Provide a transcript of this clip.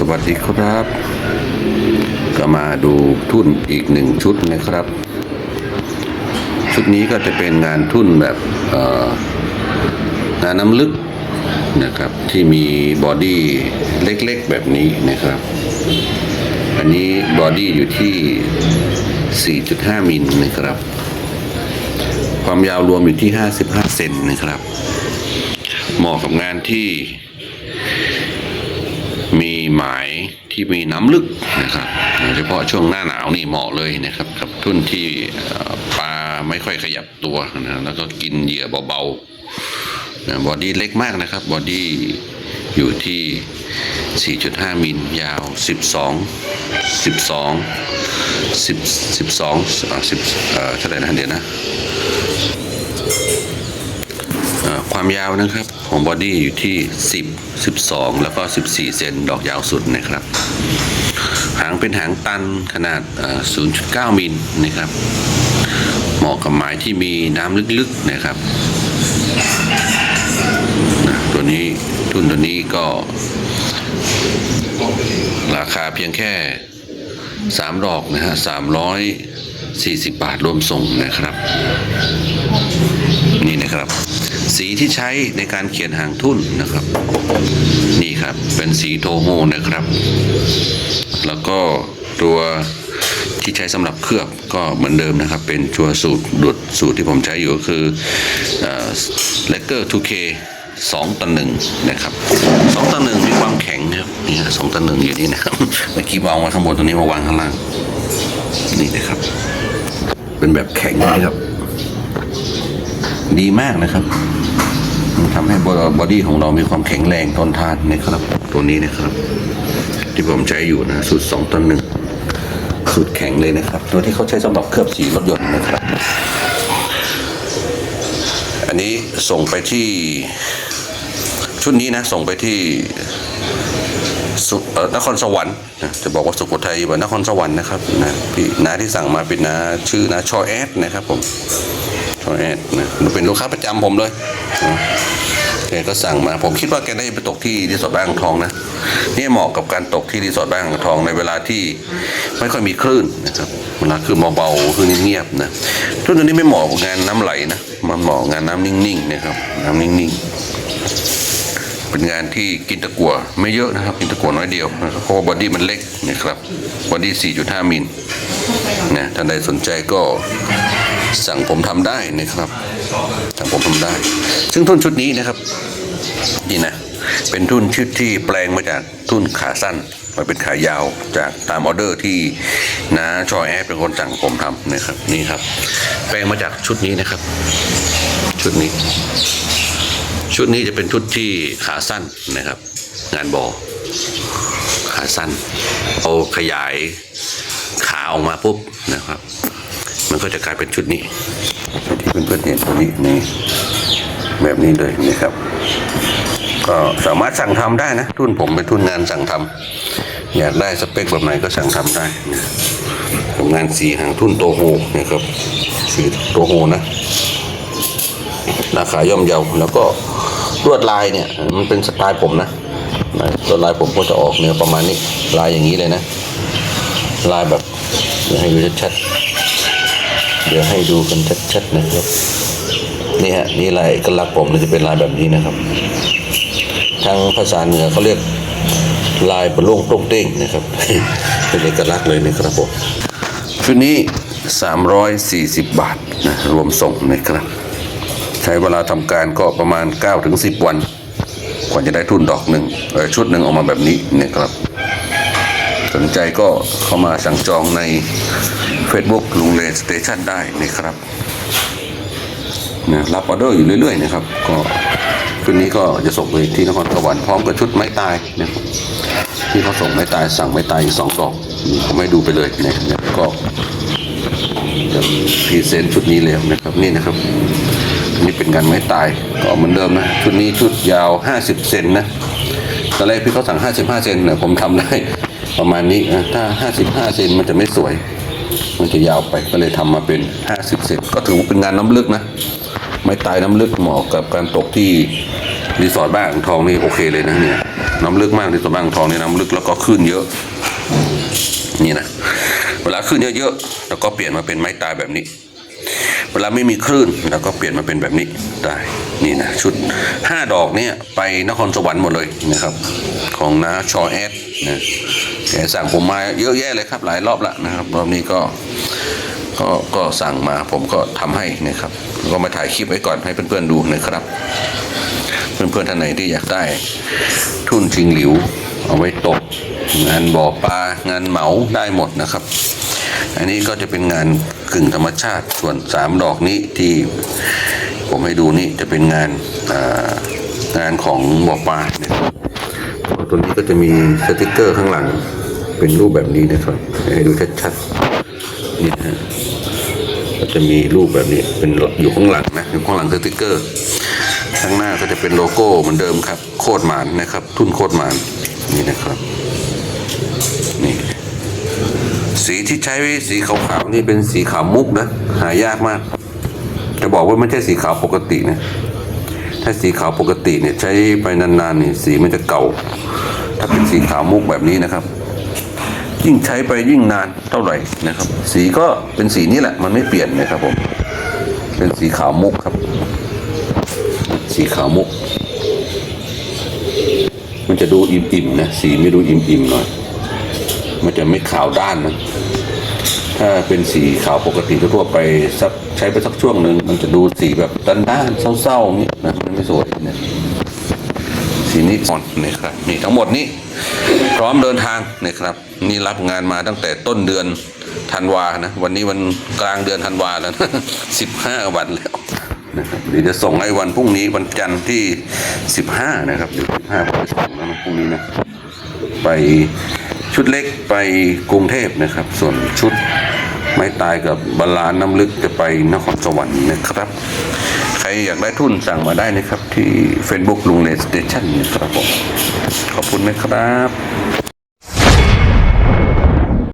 สวัสดีครับ ก็มาดูทุ่นอีกหนึ่งชุดนะครับ ชุดนี้ก็จะเป็นงานทุ่นแบบงานน้ำลึกนะครับ ที่มีบอดี้เล็กๆแบบนี้นะครับ อันนี้บอดี้อยู่ที่ 4.5 มิลนะครับ ความยาวรวมอยู่ที่ 55 เซนนะครับ เหมาะกับงานที่ หมายที่มีน้ำลึกนะครับโดยเฉพาะช่วงหน้าหนาวนี่เหมาะเลยนะครับ กับทุ่นที่ปลาไม่ค่อยขยับตัวนะแล้วก็กินเหยื่อเบาๆนะบอดี้เล็กมากนะครับบอดี้อยู่ที่ 4.5 มิลยาว 12 12 10 12อ่า10เอ่อเท่าไหร่นะเดี๋ยวนะ ความยาวนะครับของบอดี้อยู่ที่ 10 12 แล้วก็ 14 เซนดอกยาวสุดนะครับ หางเป็นหางตันขนาด 0.9 มิลนะครับ เหมาะกับหมายที่มีน้ำลึกๆนะครับตัวนี้ทุนตัวนี้ก็ ราคาเพียงแค่ 3 ดอกนะฮะ340 บาทรวมส่งนะครับ นี่นะครับ สีที่ใช้ในการเขียนหางทุ่นนะครับ นี่ครับเป็นสีโทโฮนะครับ แล้วก็ตัวที่ใช้สำหรับเคลือบก็เหมือนเดิมนะครับ เป็นชัวสูตรดุดสูตรที่ผมใช้อยู่ก็คือเลกเกอร์ 2K 2ต่อหนึ่งนะครับสองต่อหนึ่งมีความแข็งครับนี่ฮะสองต่อหนึ่งอยู่นี่นะครับเมื่อกี้วางไว้ข้างบนตรงนี้มาวางข้างล่างนี่นะครับ เป็นแบบแข็งนะครับ ดีมากนะครับมันทำให้บอดี้ของเรามีความแข็งแรงทนทานนะครับ ตัวนี้นะครับ ที่ผมใช้อยู่นะสูตรสองต่อหนึ่งสูตรแข็งเลยนะครับ ตัวที่เขาใช้สำหรับเคลือบสีรถยนต์นะครับ อันนี้ส่งไปที่ชุดนี้นะ ส่งไปที่นครสวรรค์นะจะบอกว่าสุโขทัยว่านครสวรรค์นะครับนะพี่นาที่สั่งมาเป็นนาชื่อนาชอแอดนะครับผม ชอแอดนะเป็นลูกค้าประจำผมเลยแกก็สั่งมา ผมคิดว่าแกได้ไปตกที่รีสอร์ทบ้านอ่างทองนะนี่เหมาะกับการตกที่รีสอร์ทบ้านอ่างทองในเวลาที่ไม่ค่อยมีคลื่นนะครับเวลาคือเบาๆคือเงียบๆนะทุกตัวนี้ไม่เหมาะกับงานน้ำไหลนะมันเหมาะงานน้ำนิ่งๆนะครับ น้ำนิ่งๆ เป็นงานที่กินตะกั่วไม่เยอะนะครับ กินตะกั่วน้อยเดียวนะครับเพราะว่าบอดี้มันเล็กนะครับบอดี้4.5มิลนะท่านใดสนใจก็ สั่งผมทำได้นะครับสั่งผมทำได้ ซึ่งทุนชุดนี้นะครับนี่นะเป็นทุนชุดที่แปลงมาจากทุนขาสั้นมาเป็นขายาวจากตามออเดอร์ที่น้าชอแอดเป็นคนสั่งผมทำนะครับนี่ครับ แปลงมาจากชุดนี้นะครับ ชุดนี้ ชุดนี้จะเป็นชุดที่ขาสั้นนะครับ งานบอขาสั้นเอาขยายขาออกมาปุ๊บนะครับ มันก็จะกลายเป็นชุดนี้ ที่เพื่อนๆเห็นตัวนี้นี่แบบนี้เลยนะครับ ก็สามารถสั่งทำได้นะ ทุนผมเป็นทุนงานสั่งทำอยากได้สเปคแบบไหนก็สั่งทำได้นะทำงานสีหางทุนโตโฮนะครับสีโตโฮนะราคาย่อมเยาแล้วก็ลวดลายเนี่ย มันเป็นสไตล์ผมนะลวดลายผมก็จะออกแนวประมาณนี้ลายอย่างนี้เลยนะ ลายแบบให้ดูชัดๆ เดี๋ยวให้ดูกันชัดๆนะครับ นี่ฮะนี่ลายเอกลักษณ์ผมเนี่ยจะเป็นลายแบบนี้นะครับ ทางภาษาเหนือเขาเรียกลายบะล่งต้งเต้งนะครับ เป็นเอกลักษณ์เลยนะครับผมชุดนี้ 340 บาทนะรวมส่งนะครับ ใช้เวลาทำการก็ประมาณ 9-10ถึง10วันกว่าจะได้ทุนดอกหนึ่งชุดหนึ่งออกมาแบบนี้นะครับ สนใจก็เข้ามาสั่งจองใน Facebook ลุงเลนสเตชันได้นะครับนะรับออเดอร์อยู่เรื่อยๆนะครับ ก็ชุดนี้ก็จะส่งไปที่นครสวรรค์พร้อมกับชุดไม้ตายนะครับที่เขาส่งไม้ตายสั่งไม้ตายอีกสองดอกนี่ผมให้ดูไปเลยนะครับก็จะพรีเซนต์ชุดนี้เลยนะครับนี่นะครับนี่เป็นงานไม้ตายก็เหมือนเดิมนะชุดนี้ชุดยาว 50 เซนนะตอนแรกพี่เขาสั่ง 55 เซนเนี่ยผมทำได้ประมาณนี้นะถ้า 55 เซนมันจะไม่สวย มันจะยาวไปก็เลยทำมาเป็น 50 เซนก็ถือว่าเป็นงานน้ำลึกนะ ไม้ตายน้ำลึกเหมาะกับการตกที่รีสอร์ทบ้านอ่างทองนี่โอเคเลยนะเนี่ยน้ำลึกมากที่ตัวบางทองนี่น้ำลึกแล้วก็ขึ้นเยอะ นี่นะเวลาขึ้นเยอะๆแล้วก็เปลี่ยนมาเป็นไม้ตายแบบนี้ เวลาไม่มีคลื่นแล้วก็เปลี่ยนมาเป็นแบบนี้ได้นี่นะชุดห้าดอกเนี่ยไปนครสวรรค์หมดเลยนะครับ ของน้าชอแอดนะ สั่งผมมาเยอะแยะเลยครับหลายรอบละนะครับรอบนี้ก็ก็ก็สั่งมาผมก็ทำให้นะครับ ก็มาถ่ายคลิปไว้ก่อนให้เพื่อนๆดูนะครับ เพื่อนๆท่านไหนที่อยากได้ทุ่นชิงหลิว เอาไว้ตก งานบ่อปลางานเหมาได้หมดนะครับ อันนี้ก็จะเป็นงานกึ่งธรรมชาติส่วนสามดอกนี้ที่ผมให้ดูนี่จะเป็นงานางานของบ่อปลาเนี่ยตัวนี้ก็จะมีสติกเกอร์ข้างหลัง เป็นรูปแบบนี้นะครับ ให้ดูชัดๆนี่นะฮะก็จะมีรูปแบบนี้เป็นอยู่ข้างหลังนะอยู่ข้างหลังสติกเกอร์ข้างหน้าก็จะเป็นโลโก้เหมือนเดิมครับ โคตรหมานนะครับ ทุ่นโคตรหมานนี่นะครับนี่สีที่ใช้สีขาวๆนี่เป็นสีขาวมุกนะหายากมาก จะบอกว่าไม่ใช่สีขาวปกตินะถ้าสีขาวปกติเนี่ยใช้ไปนานๆนี่สีมันจะเก่า ถ้าเป็นสีขาวมุกแบบนี้นะครับ ยิ่งใช้ไปยิ่งนานเท่าไหร่นะครับ สีก็เป็นสีนี้แหละ มันไม่เปลี่ยนนะครับผมเป็นสีขาวมุกครับ สีขาวมุก มันจะดูอิ่มๆนะสีไม่ดูอิ่มๆหน่อยมันจะไม่ขาวด้านนะถ้าเป็นสีขาวปกติทั่วไปสักใช้ไปสักช่วงหนึ่งมันจะดูสีแบบด้านๆเศร้าๆอย่างนี้นะมันไม่สวยเนี่ย สีนี้อ่อนนี่ครับนี่ทั้งหมดนี้ พร้อมเดินทางนี่ครับ นี่รับงานมาตั้งแต่ต้นเดือนธันวานะวันนี้วันกลางเดือนธันวาแล้วสิบห้าวันแล้วนะครับเดี๋ยวจะส่งให้วันพรุ่งนี้วันจันทร์ที่สิบห้านะครับเดี๋ยวสิบห้าผมจะส่งแล้วนะพรุ่งนี้นะไปชุดเล็กไปกรุงเทพนะครับ ส่วนชุดไม้ตายกับบาลานน้ำลึกจะไปนครสวรรค์นะครับ รอยากได้ทุนสั่งมาได้นะครับ ที่ Facebook ลุงเลสเตชันครับผมขอบคุณนะครับ